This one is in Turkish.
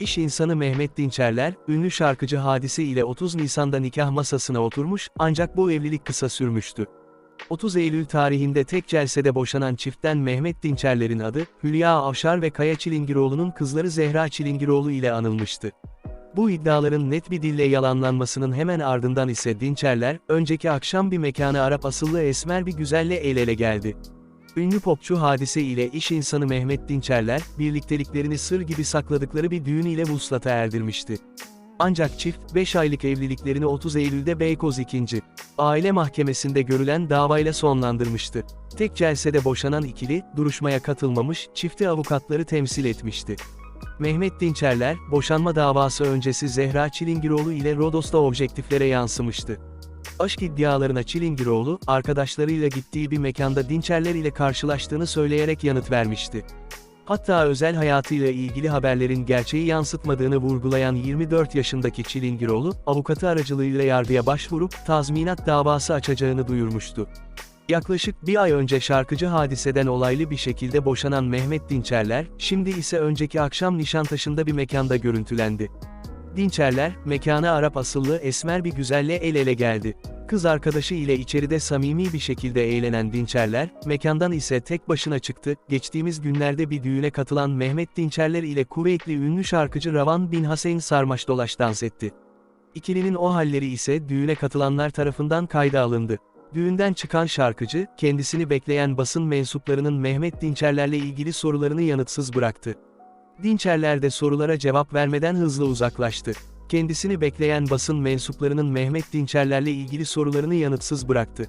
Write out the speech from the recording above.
İş insanı Mehmet Dinçerler, ünlü şarkıcı Hadise ile 30 Nisan'da nikah masasına oturmuş, ancak bu evlilik kısa sürmüştü. 30 Eylül tarihinde tek celsede boşanan çiftten Mehmet Dinçerler'in adı, Hülya Avşar ve Kaya Çilingiroğlu'nun kızları Zehra Çilingiroğlu ile anılmıştı. Bu iddiaların net bir dille yalanlanmasının hemen ardından ise Dinçerler, önceki akşam bir mekanı Arap asıllı esmer bir güzelle el ele geldi. Ünlü popçu Hadise ile iş insanı Mehmet Dinçerler, birlikteliklerini sır gibi sakladıkları bir düğün ile vuslata erdirmişti. Ancak çift, 5 aylık evliliklerini 30 Eylül'de Beykoz 2. Aile Mahkemesi'nde görülen davayla sonlandırmıştı. Tek celsede boşanan ikili, duruşmaya katılmamış, çifti avukatları temsil etmişti. Mehmet Dinçerler, boşanma davası öncesi Zehra Çilingiroğlu ile Rodos'ta objektiflere yansımıştı. Aşk iddialarına Çilingiroğlu, arkadaşlarıyla gittiği bir mekanda Dinçerler ile karşılaştığını söyleyerek yanıt vermişti. Hatta özel hayatıyla ilgili haberlerin gerçeği yansıtmadığını vurgulayan 24 yaşındaki Çilingiroğlu, avukatı aracılığıyla yargıya başvurup tazminat davası açacağını duyurmuştu. Yaklaşık bir ay önce şarkıcı hadiseden olaylı bir şekilde boşanan Mehmet Dinçerler, şimdi ise önceki akşam Nişantaşı'nda bir mekanda görüntülendi. Dinçerler, mekana Arap asıllı esmer bir güzelle el ele geldi. Kız arkadaşı ile içeride samimi bir şekilde eğlenen Dinçerler, mekandan ise tek başına çıktı. Geçtiğimiz günlerde bir düğüne katılan Mehmet Dinçerler ile Kuveytli ünlü şarkıcı Ravan Bin Haseyn sarmaş dolaş dans etti. İkilinin o halleri ise düğüne katılanlar tarafından kayda alındı. Düğünden çıkan şarkıcı, kendisini bekleyen basın mensuplarının Mehmet Dinçerler'le ilgili sorularını yanıtsız bıraktı. Dinçerler de sorulara cevap vermeden hızlı uzaklaştı. Kendisini bekleyen basın mensuplarının Mehmet Dinçerler'le ilgili sorularını yanıtsız bıraktı.